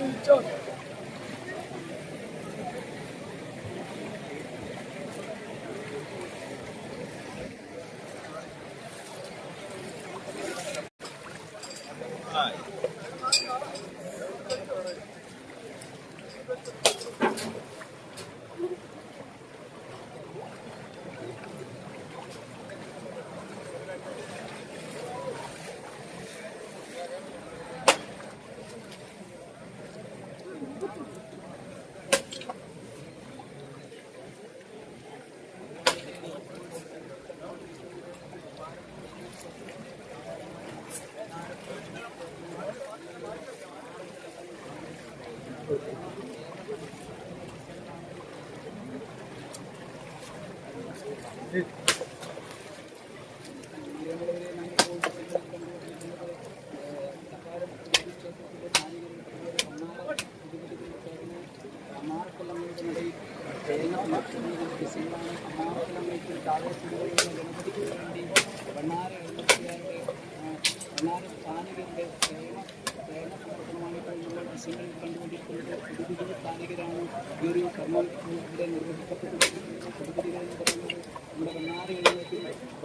Hijau.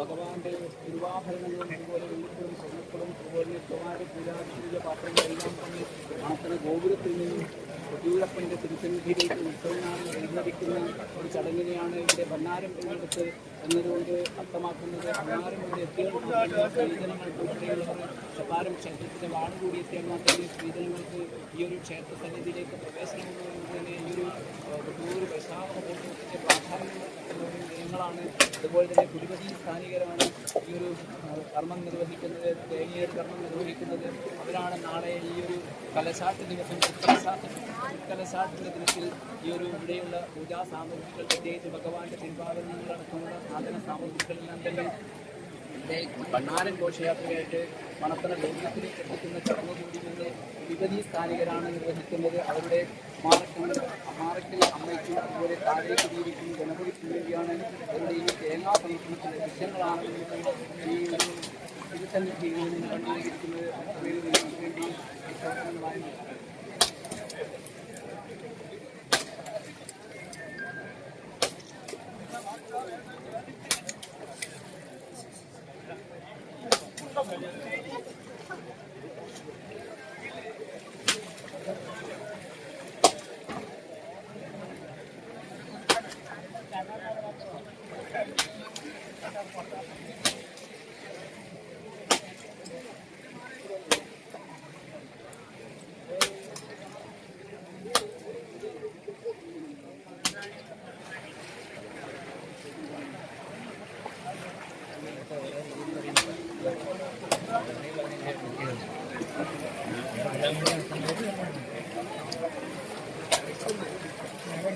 ഭഗവാന്റെ തിരുവാഭരണങ്ങളും അതുപോലെ വെള്ളിപ്പുറം സ്വർണ്ണപ്പുറം അതുപോലെ സ്വകാര്യ പൂജാപൂജ പാത്രങ്ങളെല്ലാം തന്നെ മണത്തന ഗോപുരത്തിൽ നിന്നും കൊട്ടിയൂരപ്പന്റെ തിരുസന്നിധിയിലേക്ക് ഉൾക്കൊള്ളാൻ അനുവദിക്കുന്ന ഒരു ചടങ്ങിനെയാണ് ഇവിടെ ഭണ്ണാരം എഴുന്നേൽപ്പ് എന്നതുകൊണ്ട് അർത്ഥമാക്കുന്നത് ഭണ്ണാരം ഇവിടെ എത്തിയാൽ സ്ത്രീജനങ്ങൾക്ക് ഉൾപ്പെടെയുള്ളവർ ശപാരം ക്ഷേത്രത്തിന്റെ വാണ് കൂടി എത്തിയാൽ മാത്രമേ സ്ത്രീജനങ്ങൾക്ക് ഈ ഒരു ക്ഷേത്ര സന്നിധിയിലേക്ക് പ്രവേശനം തന്നെ ഈ ഒരു കൊട്ടിയൂർ വൈശാഖ മഹോത്സവത്തിന്റെ പ്രാധാന്യം ജനങ്ങളാണ് അതുപോലെ തന്നെ കുടുംബത്തിൽ സ്ഥാനികരാണ് ഈ ഒരു കർമ്മം നിർവഹിക്കുന്നത് തേങ്ങയുടെ കർമ്മം നിർവഹിക്കുന്നത് അവരാണ് നാളെ ഈ ഒരു കലശാട്ട് ദിവസം കലശാട്ട് കലശാട്ടിന്റെ ദിനത്തിൽ ഈ ഒരു ഇവിടെയുള്ള പൂജാ സാമഗ്രികൾ പ്രത്യേകിച്ച് ഭഗവാന്റെ തിരുവാഭരണങ്ങളടക്കമുള്ള സാധന സാമഗ്രികളെല്ലാം തന്നെ ഇവിടെ ഭണ്ണാരൻ ഘോഷയാത്രയായിട്ട് മണത്തല ലോകത്തിലേക്ക് എത്തിക്കുന്ന ചടങ്ങ് കൂടി ഇന്ന് വിപതി സ്ഥാനികരാണ് നിർവഹിക്കുന്നത്. അവരുടെ സ്മാരകം സ്മാരക്കിൽ അമ്മയ്ക്കും അതുപോലെ താഴേക്ക് ജീവിക്കുന്ന ഗണപതിക്കും വേണ്ടിയാണ് അവരുടെ ഈ തേങ്ങാ സമർപ്പണത്തിന്റെ ദൃശ്യങ്ങളാണ് ഈ ഒരു കണ്ടുകൊണ്ടിരിക്കുന്നത് അവയിൽ നിങ്ങൾക്ക് വേണ്ടി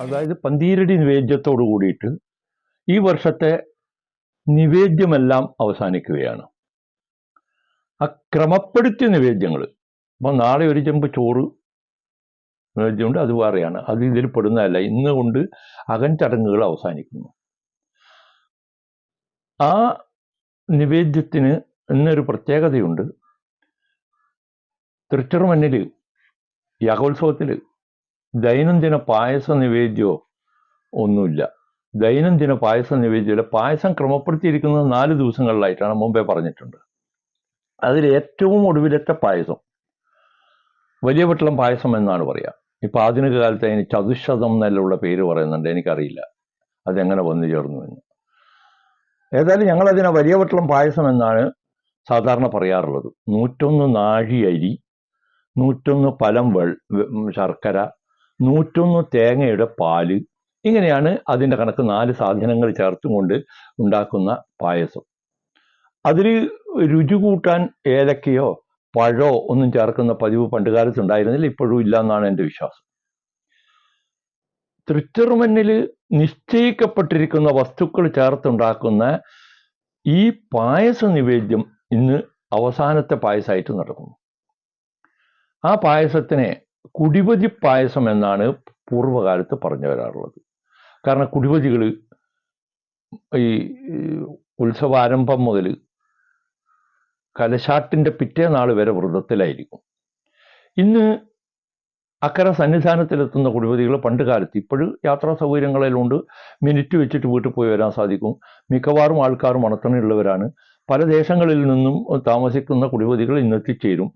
അതായത് പന്തീരടി നിവേദ്യത്തോടു കൂടിയിട്ട് ഈ വർഷത്തെ നിവേദ്യമെല്ലാം അവസാനിക്കുകയാണ്. ആ ക്രമപ്പെടുത്തിയ നിവേദ്യങ്ങൾ അപ്പം നാളെ ഒരു ചെമ്പ് ചോറ് നിവേദ്യമുണ്ട് അത് വേറെയാണ്. അത് ഇതിൽ പെടുന്നതല്ല ഇന്ന് കൊണ്ട് അകൻ ചടങ്ങുകൾ അവസാനിക്കുന്നു. ആ നിവേദ്യത്തിന് ഇന്നൊരു പ്രത്യേകതയുണ്ട്. തൃച്ചെറുമണ്ണിൽ യാഗോത്സവത്തിൽ ദൈനംദിന പായസ നിവേദ്യമോ ഒന്നുമില്ല. ദൈനംദിന പായസ നിവേദ്യമില്ല. പായസം ക്രമപ്പെടുത്തിയിരിക്കുന്നത് നാല് ദിവസങ്ങളിലായിട്ടാണ് മുമ്പേ പറഞ്ഞിട്ടുണ്ട്. അതിൽ ഏറ്റവും ഒടുവിലത്തെ പായസം വലിയ വെട്ടളം പായസം എന്നാണ് പറയുക ഇപ്പം ആധുനിക കാലത്ത് അതിന് ചതുശതം എന്നെല്ലാം പേര് പറയുന്നുണ്ട്. എനിക്കറിയില്ല. അതെങ്ങനെ വന്നു ചേർന്നു എന്ന്. ഏതായാലും ഞങ്ങളതിനെ വലിയ വട്ടളം പായസം എന്നാണ് സാധാരണ പറയാറുള്ളത്. നൂറ്റൊന്ന് നാഴി അരി നൂറ്റൊന്ന് പലം വെൾ ശർക്കര നൂറ്റൊന്ന് തേങ്ങയുടെ പാൽ. ഇങ്ങനെയാണ് അതിന്റെ കണക്ക് നാല് സാധനങ്ങൾ ചേർത്തും കൊണ്ട് ഉണ്ടാക്കുന്ന പായസം. അതിൽ രുചി കൂട്ടാൻ ഏലക്കയോ പഴോ ഒന്നും ചേർക്കുന്ന പതിവ് പണ്ടുകാലത്ത് ഉണ്ടായിരുന്നില്ല ഇപ്പോഴും ഇല്ല എന്നാണ് എന്റെ വിശ്വാസം. തൃച്ചെറുമന്നിൽ നിശ്ചയിക്കപ്പെട്ടിരിക്കുന്ന വസ്തുക്കൾ ചേർത്തുണ്ടാക്കുന്ന ഈ പായസ നിവേദ്യം ഇന്ന് അവസാനത്തെ പായസമായിട്ട് നടക്കുന്നു. ആ പായസത്തിനെ കുടിവതി പായസം എന്നാണ് പൂർവകാലത്ത് പറഞ്ഞു വരാറുള്ളത്. കാരണം കുടിവതികൾ ഈ ഉത്സവാരംഭം മുതൽ കലശാട്ടിന്റെ പിറ്റേ നാൾ വരെ വ്രതത്തിലായിരിക്കും. ഇന്ന് അക്കരെ സന്നിധാനത്തിലെത്തുന്ന കുടിവതികൾ പണ്ട് കാലത്ത് ഇപ്പോഴും യാത്രാ സൗകര്യങ്ങളിലുണ്ട്. മിനിറ്റ് വെച്ചിട്ട് വീട്ടിൽ പോയി വരാൻ സാധിക്കും. മിക്കവാറും ആൾക്കാർ മണത്തണയുള്ളവരാണ് പല ദേശങ്ങളിൽ നിന്നും താമസിക്കുന്ന കുടിവതികൾ ഇന്ന് എത്തിച്ചേരും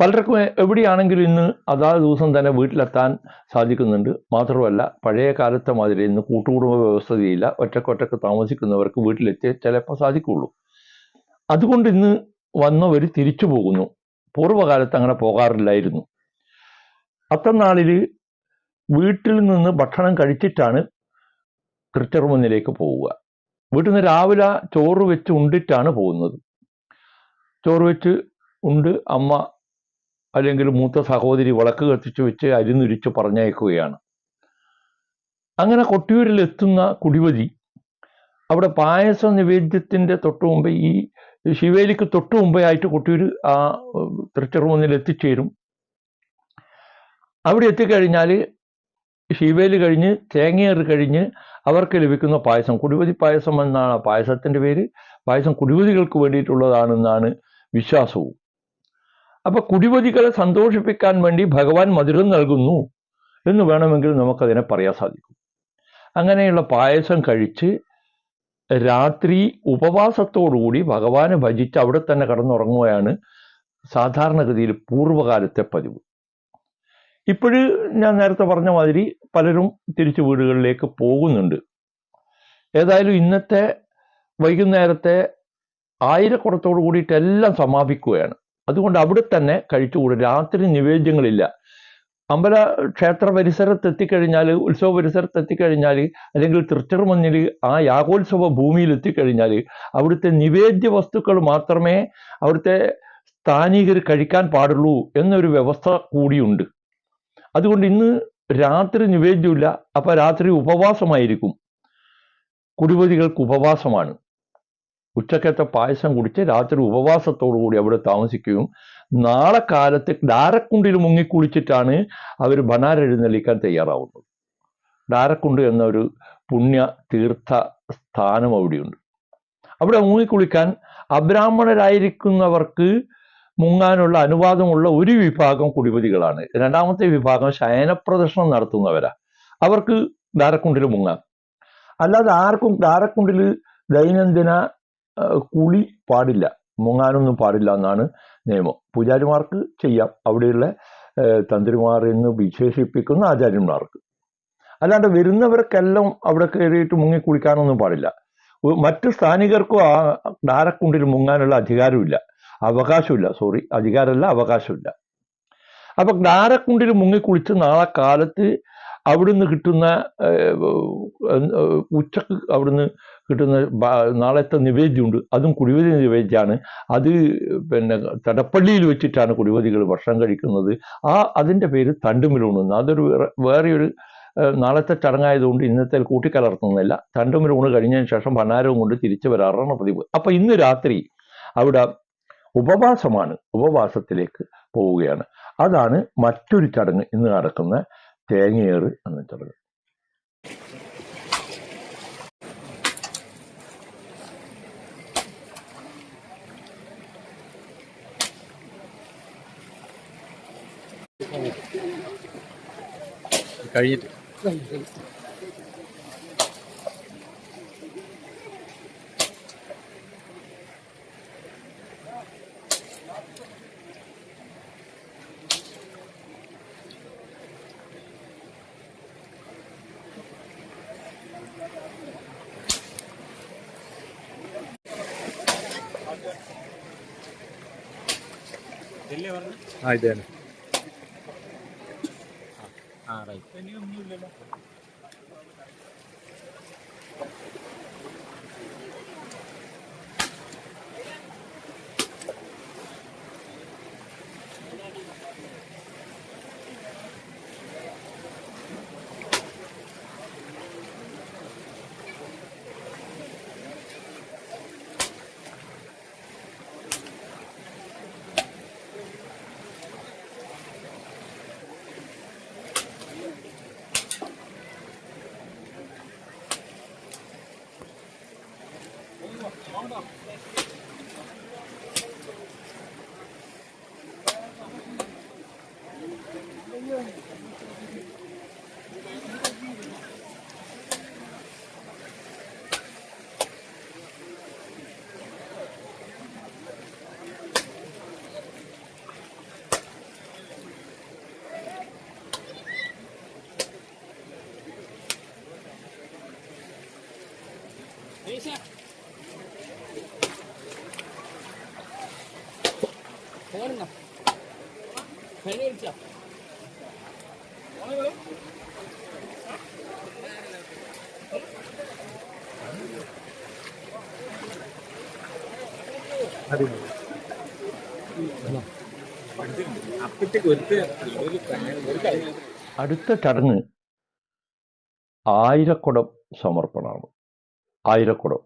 പലർക്കും എവിടെയാണെങ്കിലും ഇന്ന് അതാത് ദിവസം തന്നെ വീട്ടിലെത്താൻ സാധിക്കുന്നുണ്ട്. മാത്രമല്ല പഴയ കാലത്തെ മാതിരി ഇന്ന് കൂട്ടുകുടുംബ വ്യവസ്ഥയില്ല ഒറ്റക്കൊറ്റക്ക് താമസിക്കുന്നവർക്ക് വീട്ടിലെത്തി ചിലപ്പോൾ സാധിക്കുള്ളൂ. അതുകൊണ്ട് ഇന്ന് വന്നവർ തിരിച്ചു പോകുന്നു. പൂർവകാലത്ത് അങ്ങനെ പോകാറില്ലായിരുന്നു. അത്തനാളിൽ വീട്ടിൽ നിന്ന് ഭക്ഷണം കഴിച്ചിട്ടാണ് ക്രിസ്റ്റർ പോവുക. വീട്ടിൽ നിന്ന് രാവിലെ ചോറ് വെച്ച് ഉണ്ടിട്ടാണ് പോകുന്നത്. ചോറ് വെച്ച് ഉണ്ട് അമ്മ അല്ലെങ്കിൽ മൂത്ത സഹോദരി വിളക്ക് കത്തിച്ച് വെച്ച് അരിന്നുരിച്ച് പറഞ്ഞയക്കുകയാണ്. അങ്ങനെ കൊട്ടിയൂരിൽ എത്തുന്ന കുടിവതി അവിടെ പായസ നിവേദ്യത്തിന്റെ തൊട്ട് മുമ്പ് ഈ ശിവേലിക്ക് തൊട്ട് മുമ്പേ ആയിട്ട് കൊട്ടിയൂർ ആ തൃച്ചെറുമുന്നിൽ എത്തിച്ചേരും. അവിടെ എത്തിക്കഴിഞ്ഞാൽ ശിവേലി കഴിഞ്ഞ് തേങ്ങയേറ് കഴിഞ്ഞ് അവർക്ക് ലഭിക്കുന്ന പായസം. കുടിവതി പായസം എന്നാണ് പായസത്തിന്റെ പേര്. പായസം കുടിവതികൾക്ക് വേണ്ടിയിട്ടുള്ളതാണെന്നാണ് വിശ്വാസവും. അപ്പൊ കുടിവതികളെ സന്തോഷിപ്പിക്കാൻ വേണ്ടി ഭഗവാൻ മധുരം നൽകുന്നു എന്ന് വേണമെങ്കിൽ നമുക്കതിനെ പറയാൻ സാധിക്കും. അങ്ങനെയുള്ള പായസം കഴിച്ച് രാത്രി ഉപവാസത്തോടുകൂടി ഭഗവാനെ ഭജിച്ച് അവിടെ തന്നെ കടന്നുറങ്ങുകയാണ് സാധാരണഗതിയിൽ പൂർവകാലത്തെ പതിവ്. ഇപ്പോഴ് ഞാൻ നേരത്തെ പറഞ്ഞ മാതിരി പലരും തിരിച്ചു വീടുകളിലേക്ക് പോകുന്നുണ്ട്. ഏതായാലും ഇന്നത്തെ വൈകുന്നേരത്തെ ആയിരക്കുറത്തോടു കൂടിയിട്ട് എല്ലാം സമാപിക്കുകയാണ്. അതുകൊണ്ട് അവിടെ തന്നെ കഴിച്ചുകൂടും. രാത്രി നിവേദ്യങ്ങളില്ല. അമ്പല ക്ഷേത്ര പരിസരത്ത് എത്തിക്കഴിഞ്ഞാൽ ഉത്സവ പരിസരത്ത് എത്തിക്കഴിഞ്ഞാൽ അല്ലെങ്കിൽ തൃച്ചെറുമഞ്ഞിൽ ആ യാഗോത്സവ ഭൂമിയിൽ എത്തിക്കഴിഞ്ഞാൽ അവിടുത്തെ നിവേദ്യ വസ്തുക്കൾ മാത്രമേ അവിടുത്തെ സ്ഥാനീകർ കഴിക്കാൻ പാടുള്ളൂ എന്നൊരു വ്യവസ്ഥ കൂടിയുണ്ട്. അതുകൊണ്ട് ഇന്ന് രാത്രി നിവേദ്യമില്ല. അപ്പം രാത്രി ഉപവാസമായിരിക്കും. കുടിവതികൾക്ക് ഉപവാസമാണ്. ഉച്ചക്കത്തെ പായസം കുടിച്ച് രാത്രി ഉപവാസത്തോടു കൂടി അവിടെ താമസിക്കുകയും നാളെ കാലത്ത് ഡാരക്കുണ്ടിൽ മുങ്ങിക്കുളിച്ചിട്ടാണ് അവർ ബനാർ എഴുന്നള്ളിക്കാൻ തയ്യാറാവുന്നത്. ഡാരക്കുണ്ട് എന്നൊരു പുണ്യ തീർത്ഥ സ്ഥാനം അവിടെയുണ്ട്. അവിടെ മുങ്ങിക്കുളിക്കാൻ അബ്രാഹ്മണരായിരിക്കുന്നവർക്ക് മുങ്ങാനുള്ള അനുവാദമുള്ള ഒരു വിഭാഗം കുടിപതികളാണ് രണ്ടാമത്തെ വിഭാഗം ശയനപ്രദർശനം നടത്തുന്നവരാ. അവർക്ക് ഡാരക്കുണ്ടിൽ മുങ്ങാം. അല്ലാതെ ആർക്കും ഡാരക്കുണ്ടിൽ ദൈനംദിന കുളി പാടില്ല. മുങ്ങാനൊന്നും പാടില്ല എന്നാണ് നിയമം. പൂജാരിമാർക്ക് ചെയ്യാം. അവിടെയുള്ള തന്ത്രിമാർ എന്ന് വിശേഷിപ്പിക്കുന്ന ആചാര്യന്മാർക്ക്. അല്ലാണ്ട് വരുന്നവർക്കെല്ലാം അവിടെ കയറിയിട്ട് മുങ്ങി കുളിക്കാനൊന്നും പാടില്ല. മറ്റു സ്ഥാനികർക്കും ആ ഡാരക്കുണ്ടിൽ മുങ്ങാനുള്ള അധികാരമില്ല. അവകാശമില്ല. സോറി അധികാരമല്ല അവകാശമില്ല. അപ്പൊ ഡാരക്കുണ്ടിൽ മുങ്ങിക്കുളിച്ച് നാളെ കാലത്ത് അവിടുന്ന് കിട്ടുന്ന ഉച്ചയ്ക്ക് അവിടുന്ന് കിട്ടുന്ന നാളത്തെ നിവേദ്യമുണ്ട്. അതും കുടിവതി നിവേദ്യമാണ്. അത് പിന്നെ തടപ്പള്ളിയിൽ വെച്ചിട്ടാണ് കുടിവതികൾ ഭക്ഷണം കഴിക്കുന്നത്. ആ അതിന്റെ പേര് തണ്ടുമിലൂണ്. അതൊരു വേറെ വേറെയൊരു നാളത്തെ ചടങ്ങായതുകൊണ്ട് ഇന്നത്തെ കൂട്ടിക്കലർത്തുന്നില്ല തണ്ടുമിലൂണ് കഴിഞ്ഞതിന് ശേഷം ഭണ്ണാരവും കൊണ്ട് തിരിച്ചു വരാറാണ് പതിവ്. അപ്പൊ ഇന്ന് രാത്രി അവിടെ ഉപവാസമാണ്. ഉപവാസത്തിലേക്ക് പോവുകയാണ്. അതാണ് മറ്റൊരു ചടങ്ങ് ഇന്ന് നടക്കുന്ന തേങ്ങയേറ് എന്ന ചടങ്ങ്. കഴിഞ്ഞിട്ട്. ആ ഇതാണ് ആ Benim Nurle'le. അടുത്ത ചടങ്ങ് ആയിരക്കുടം സമർപ്പണമാണ്. ആയിരക്കുടം.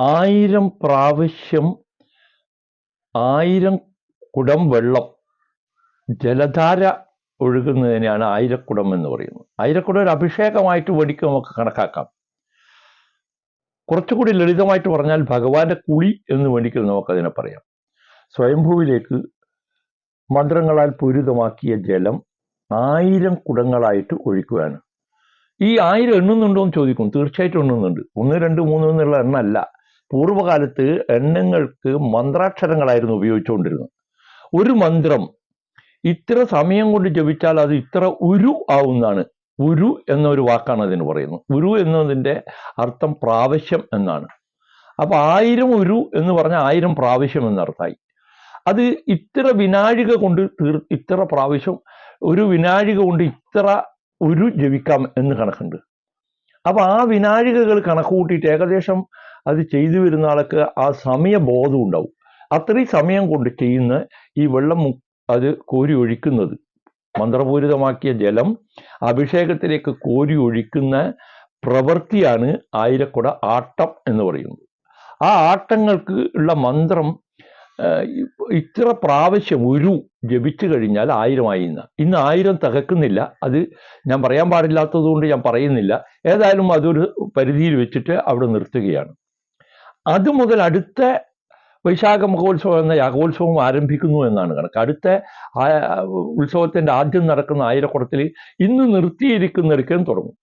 ആയിരം പ്രാവശ്യം ആയിരം കുടം വെള്ളം ജലധാര ഒഴുകുന്നതിനെയാണ് ആയിരക്കുടം എന്ന് പറയുന്നത്. ആയിരക്കുടം ഒരു അഭിഷേകമായിട്ട് വേടിക്കും നമുക്ക് കണക്കാക്കാം. കുറച്ചുകൂടി ലളിതമായിട്ട് പറഞ്ഞാൽ ഭഗവാന്റെ കുളി എന്ന് വേണ്ടിക്കും നമുക്കതിനെ പറയാം. സ്വയംഭൂവിലേക്ക് മന്ത്രങ്ങളാൽ പൂരിതമാക്കിയ ജലം ആയിരം കുടങ്ങളായിട്ട് ഒഴിക്കുകയാണ് ഈ ആയിരം എണ്ണുന്നുണ്ടോ എന്ന് ചോദിക്കും. തീർച്ചയായിട്ടും എണ്ണുന്നുണ്ട്. ഒന്ന് രണ്ട് മൂന്ന് എന്നുള്ള എണ്ണല്ല. പൂർവകാലത്ത് എണ്ണങ്ങൾക്ക് മന്ത്രാക്ഷരങ്ങളായിരുന്നു ഉപയോഗിച്ചുകൊണ്ടിരുന്നത്. ഒരു മന്ത്രം ഇത്ര സമയം കൊണ്ട് ജപിച്ചാൽ അത് ഇത്ര ഉരു ആവുന്നതാണ്. ഉരു എന്നൊരു വാക്കാണ് അതിന് പറയുന്നത്. ഉരു എന്നതിന്റെ അർത്ഥം പ്രാവശ്യം എന്നാണ്. അപ്പൊ ആയിരം ഉരു എന്ന് പറഞ്ഞാൽ ആയിരം പ്രാവശ്യം എന്നർത്ഥമായി. അത് ഇത്ര വിനാഴിക കൊണ്ട് തീർ ഇത്ര പ്രാവശ്യം ഒരു വിനാഴിക കൊണ്ട് ഇത്ര ഒരു ജപിക്കാം എന്ന് കണക്കുണ്ട്. അപ്പം ആ വിനാഴികകൾ കണക്ക് കൂട്ടിയിട്ട് ഏകദേശം അത് ചെയ്തു വരുന്ന ആൾക്ക് ആ സമയബോധം ഉണ്ടാവും. അത്രയും സമയം കൊണ്ട് ചെയ്യുന്ന ഈ വെള്ളം അത് കോരി ഒഴിക്കുന്നത് മന്ത്രപൂരിതമാക്കിയ ജലം അഭിഷേകത്തിലേക്ക് കോരി ഒഴിക്കുന്ന പ്രവൃത്തിയാണ് ആയിരക്കുട ആട്ടം എന്ന് പറയുന്നത്. ആ ആട്ടങ്ങൾക്ക് ഉള്ള മന്ത്രം ഇത്ര പ്രാവശ്യം ഒരു ജപിച്ചു കഴിഞ്ഞാൽ ആയിരമായി ഇന്ന് ഇന്ന് ആയിരം തകക്കുന്നില്ല. അത് ഞാൻ പറയാൻ പാടില്ലാത്തതുകൊണ്ട് ഞാൻ പറയുന്നില്ല. ഏതായാലും അതൊരു പരിധിയിൽ വെച്ചിട്ട് അവിടെ നിർത്തുകയാണ്. അത് മുതൽ അടുത്ത വൈശാഖ മഹോത്സവം എന്ന യാഗോത്സവം ആരംഭിക്കുന്നു എന്നാണ് കണക്ക്. അടുത്ത ആ ഉത്സവത്തിന്റെ ആദ്യം നടക്കുന്ന ആയിരക്കുടത്തിൽ ഇന്ന് നിർത്തിയിരിക്കുന്നിടക്കാൻ തുടങ്ങും.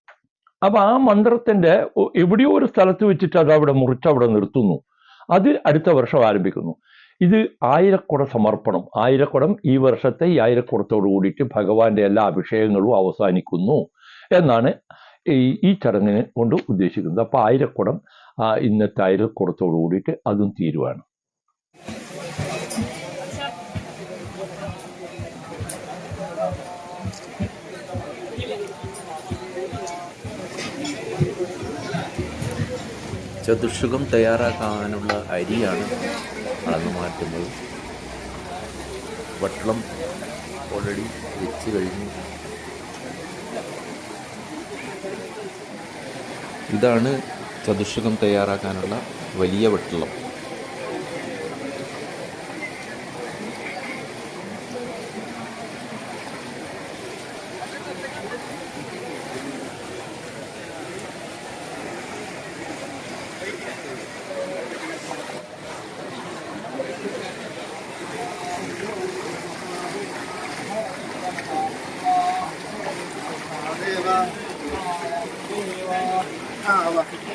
അപ്പം ആ മന്ത്രത്തിന്റെ എവിടെയോ ഒരു സ്ഥലത്ത് വെച്ചിട്ട് അത് അവിടെ മുറിച്ച് അവിടെ നിർത്തുന്നു. അത് അടുത്ത വർഷം ആരംഭിക്കുന്നു. ഇത് ആയിരക്കുട സമർപ്പണം. ആയിരക്കുടം ഈ വർഷത്തെ ഈ ആയിരക്കുടത്തോട് കൂടിയിട്ട് ഭഗവാന്റെ എല്ലാ അഭിഷേകങ്ങളും അവസാനിക്കുന്നു എന്നാണ് ഈ ഈ ചടങ്ങിനെ കൊണ്ട് ഉദ്ദേശിക്കുന്നത്. അപ്പൊ ആയിരക്കുടം ഇന്നത്തെ ആയിരക്കുടത്തോട് കൂടിയിട്ട് അതും തീരുവാണ്. ചതുഷുകം തയ്യാറാക്കാനുള്ള അരിയാണ് അളന്നു മാറ്റുന്നത്. വട്ടളം ഓൾറെഡി വെച്ച് കഴിഞ്ഞു. ഇതാണ് ചതുഷകം തയ്യാറാക്കാനുള്ള വലിയ വട്ടളം.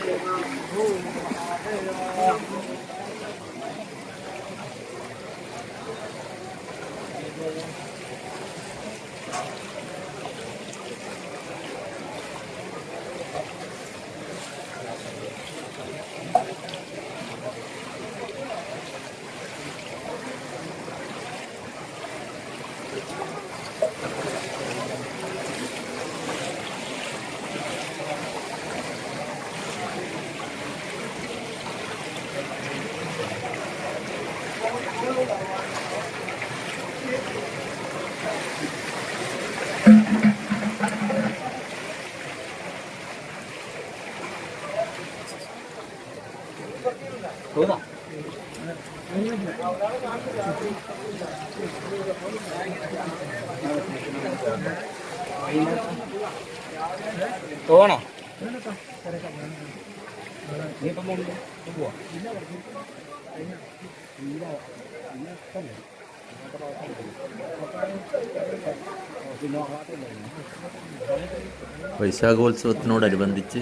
Oh, my God. വൈശാഖോത്സവത്തിനോടനുബന്ധിച്ച്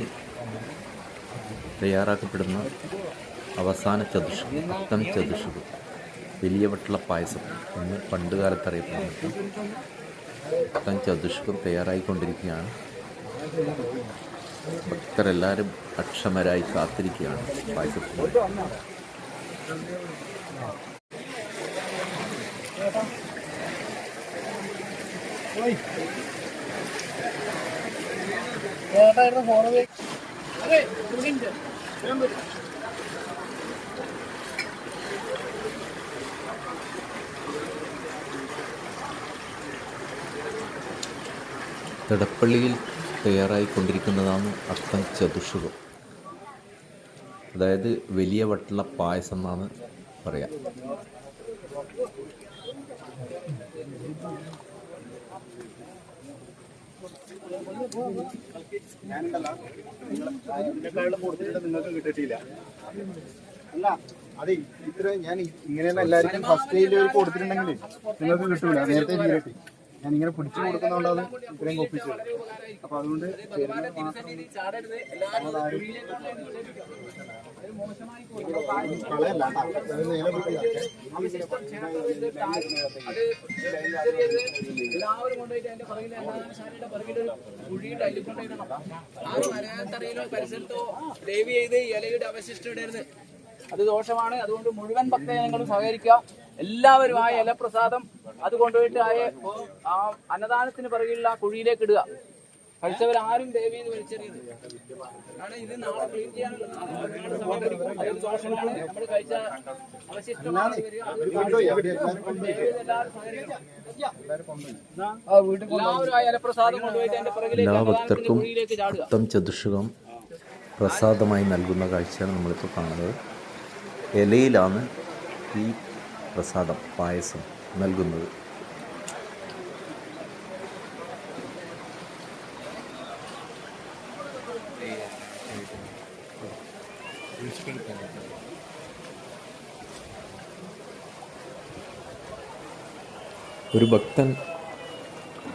തയ്യാറാക്കപ്പെടുന്ന അവസാന ചതുഷ് അത്തം ചതുഷ് വലിയ വട്ടുള്ള പായസം എന്ന് പണ്ട് കാലത്ത് അറിയപ്പെടുന്നത്. അത്തം ചതുഷ്കം തയ്യാറായിക്കൊണ്ടിരിക്കുകയാണ്. ഭക്തരെല്ലാവരും അക്ഷമരായി കാത്തിരിക്കുകയാണ് പായസത്തിന്. തിടപ്പള്ളിയിൽ തയ്യാറായിക്കൊണ്ടിരിക്കുന്നതാണ് അത്തം ചതുഷുകം. അതായത് വലിയ വട്ടുള്ള പായസം എന്നാണ് പറയാം അതെ ഇത്ര ഞാൻ ഇങ്ങനെയുള്ള എല്ലാവർക്കും ഫസ്റ്റ് ഡേയിൽ കൊടുത്തിട്ടുണ്ടെങ്കിൽ നിങ്ങൾക്ക് കിട്ടൂല. നേരത്തെ കിട്ടി ഞാൻ ഇങ്ങനെ പിടിച്ചു കൊടുക്കുന്നതുകൊണ്ടാണ് ഇത്രയും ഒപ്പിച്ചത് അപ്പൊ അതുകൊണ്ട്. എല്ലാവരും ഒരു ചെയ്ത് ഇലയുടെ അവശിഷ്ടം അത് ദോഷമാണ് അതുകൊണ്ട് മുഴുവൻ ഭക്തജനങ്ങളും സഹകരിക്കുക എല്ലാവരും ആ ഇലപ്രസാദം അത് കൊണ്ടുപോയിട്ട് ആ ആ അന്നദാനത്തിന് പിറകിലുള്ള ആ കുഴിയിലേക്ക് ഇടുക. കഴിച്ചവരാരും ദേവിന്ന് ചെയ്ത് വലിച്ചെറിയരുത്. കാരണം ഇത് നാളെ ക്ലീൻ സമയം ദോഷമാണ് നമ്മൾ കഴിച്ച അവശിഷ്ടമാണ് എല്ലാ ഭക്തർക്കും അത്തം ചതുഷകം പ്രസാദമായി നൽകുന്ന കാഴ്ചയാണ് നമ്മളിപ്പോൾ കാണുന്നത്. ഇലയിലാണ് ഈ പ്രസാദം പായസം നൽകുന്നത്. ഒരു ഭക്തൻ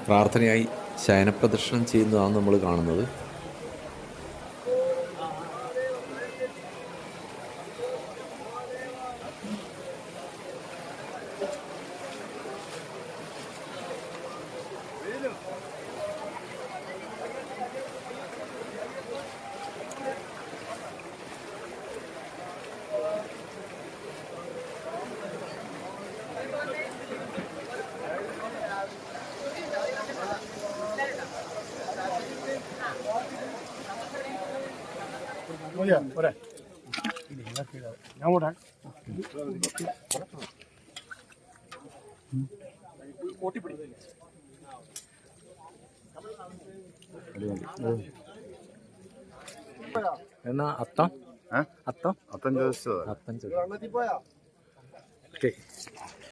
പ്രാർത്ഥനയായി ശയനപ്രദർശനം ചെയ്യുന്നതാണ് നമ്മൾ കാണുന്നത്. എന്നാ അത്തം? അത്തം? അത്തം ചോദിച്ചത്. അത്തം ചതുഷകം ഓക്കെ.